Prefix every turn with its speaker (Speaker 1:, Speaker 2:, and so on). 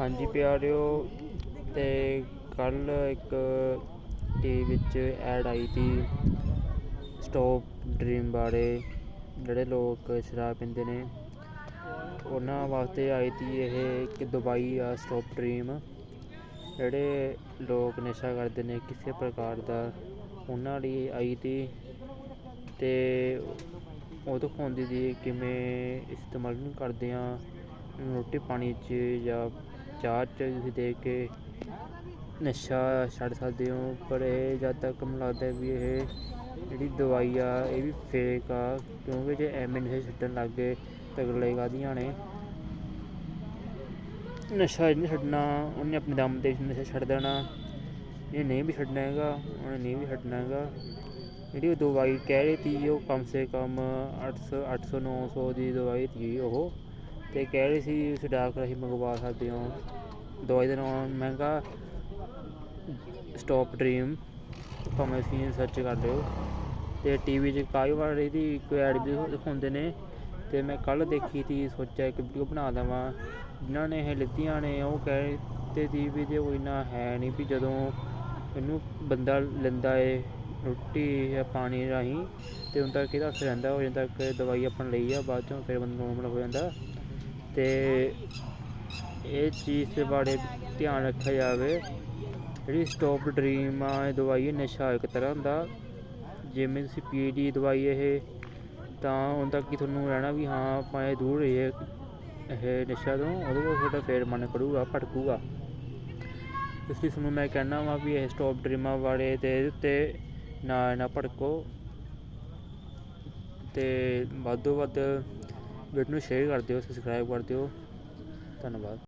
Speaker 1: ਹਾਂਜੀ ਪਿਆਰਿਓ, ਤੇ ਕੱਲ ਇੱਕ ਟੀਵੀ ਵਿੱਚ ਐਡ ਆਈ ਸੀ ਸਟੋਪ ਡ੍ਰੀਮ ਬਾਰੇ, ਜਿਹੜੇ ਲੋਕ ਸ਼ਰਾਬ ਪੀਂਦੇ ਨੇ। ਉਹਨਾਂ ਵਾਸਤੇ ਆਈ ਤੀ ਇਹ ਕਿ ਦੁਬਈ ਆ ਸਟੋਪ ਡ੍ਰੀਮ। ਜਿਹੜੇ ਲੋਕ ਨਸ਼ਾ ਕਰਦੇ ਨੇ ਕਿਸੇ ਪ੍ਰਕਾਰ ਦਾ, ਉਹਨਾਂ ਲਈ ਆਈ ਤੀ। ਤੇ ਉਹ ਦਿਖਾਉਂਦੀ ਸੀ ਕਿਵੇਂ ਇਸਤੇਮਾਲ ਕਰਦੇ ਆ ਰੋਟੀ ਪਾਣੀ 'ਚ ਜਾਂ ਚਾਹ 'ਚ ਤੁਸੀਂ ਦੇਖ ਕੇ ਨਸ਼ਾ ਛੱਡ ਸਕਦੇ ਹੋ, ਪਰ ਇਹ ਜਦ ਤੱਕ ਮੈਨੂੰ ਲੱਗਦਾ ਵੀ ਇਹ ਜਿਹੜੀ ਦਵਾਈ ਆ, ਇਹ ਵੀ ਫੇਕ ਆ, ਕਿਉਂਕਿ ਜੇ ਐਵੇਂ ਨਸ਼ੇ ਛੱਡਣ ਲੱਗ ਗਏ ਤਾਂ ਅਗਲੇ ਕਾਹਦੀਆਂ ਨੇ? ਨਸ਼ਾ ਨਹੀਂ ਛੱਡਣਾ, ਉਹਨੇ ਆਪਣੇ ਦਮ 'ਤੇ ਨਸ਼ਾ ਛੱਡ ਦੇਣਾ। ਇਹ ਨਹੀਂ ਵੀ ਛੱਡਣਾ ਹੈਗਾ, ਉਹਨੇ ਨਹੀਂ ਵੀ ਛੱਡਣਾ ਹੈਗਾ। ਜਿਹੜੀ ਉਹ ਦਵਾਈ ਕਹਿ ਰਹੀ ਤੀ ਉਹ ਕਮ ਸੇ ਕਮ 800 800 900 ਦੀ ਦਵਾਈ ਤੀ ਉਹ। ਤੇ ਕਹਿ ਰਹੀ ਸੀ ਤੁਸੀਂ ਡਾਕ ਰਾਹੀਂ ਮੰਗਵਾ ਸਕਦੇ ਹੋ। ਦਵਾਈ ਦਾ ਨਾਮ ਮਹਿੰਗਾ ਸਟਾਪ ਡ੍ਰੀਮ ਭਾਵੇਂ ਤੁਸੀਂ ਸਰਚ ਕਰ ਲਿਓ। ਤੇ ਟੀਵੀ 'ਚ ਕਾਫੀ ਵਾਰ ਇਹਦੀ ਇੱਕ ਐਡ ਵੀ ਦਿਖਾਉਂਦੇ ਨੇ। ਤੇ ਮੈਂ ਕੱਲ ਦੇਖੀ ਤੀ ਸੋਚਿਆ ਇੱਕ ਵੀਡੀਓ ਬਣਾ ਦੇਵਾਂ। ਜਿਨ੍ਹਾਂ ਨੇ ਇਹ ਲਿੱਤੀਆਂ ਨੇ, ਉਹ ਕਹਿ ਤੇ ਤੀ ਵੀ ਜੇ ਕੋਈ ਨਾ ਹੈ ਨਹੀਂ ਵੀ ਜਦੋਂ ਇਹਨੂੰ ਬੰਦਾ ਲੈਂਦਾ ਏ ਰੋਟੀ ਜਾਂ ਪਾਣੀ ਰਾਹੀਂ, ਤੇ ਉਦੋਂ ਤੱਕ ਇਹਦਾ ਅਸਰ ਰਹਿੰਦਾ, ਹੋ ਜਾਂਦਾ ਕਿ ਦਵਾਈ ਆਪਾਂ ਲਈ ਆ, ਬਾਅਦ ਚੋਂ ਫਿਰ ਬੰਦਾ ਨੋਰਮਲ ਹੋ ਜਾਂਦਾ। ਤੇ ਇਹ ਚੀਜ਼ ਦੇ ਬਾਰੇ ਧਿਆਨ ਰੱਖਿਆ ਜਾਵੇ। ਜਿਹੜੀ ਸਟਾਪ ਡ੍ਰੀਮ ਆ, ਇਹ ਦਵਾਈ ਇਹ ਨਸ਼ਾ ਇੱਕ ਤਰ੍ਹਾਂ ਦਾ। ਜਿਵੇਂ ਤੁਸੀਂ ਪੀ ਦੀ ਦਵਾਈ ਇਹ, ਤਾਂ ਉਦੋਂ ਤੱਕ ਹੀ ਤੁਹਾਨੂੰ ਰਹਿਣਾ ਵੀ ਹਾਂ, ਆਪਾਂ ਇਹ ਦੂਰ ਰਹੀਏ ਇਹ ਨਸ਼ਾ ਤੋਂ, ਉਹਦੇ ਕੋਲ ਤੁਹਾਡਾ ਫੇਰ ਮਨ ਕਰੂਗਾ ਭਟਕੂਗਾ ਇਸ ਲਈ ਤੁਹਾਨੂੰ ਮੈਂ ਕਹਿਣਾ ਵਾ ਵੀ ਇਹ ਸਟਾਪ ਡ੍ਰੀਮਾਂ ਬਾਰੇ ਦੇ ਉੱਤੇ ਨਾ ਨਾ ਭੜਕੋ। ਤੇ ਵੱਧ ਤੋਂ ਵੱਧ ਵੀਡੀਓ ਨੂੰ ਸ਼ੇਅਰ ਕਰ ਦਿਓ ਸਬਸਕ੍ਰਾਈਬ ਕਰ ਦਿਓ। ਧੰਨਵਾਦ।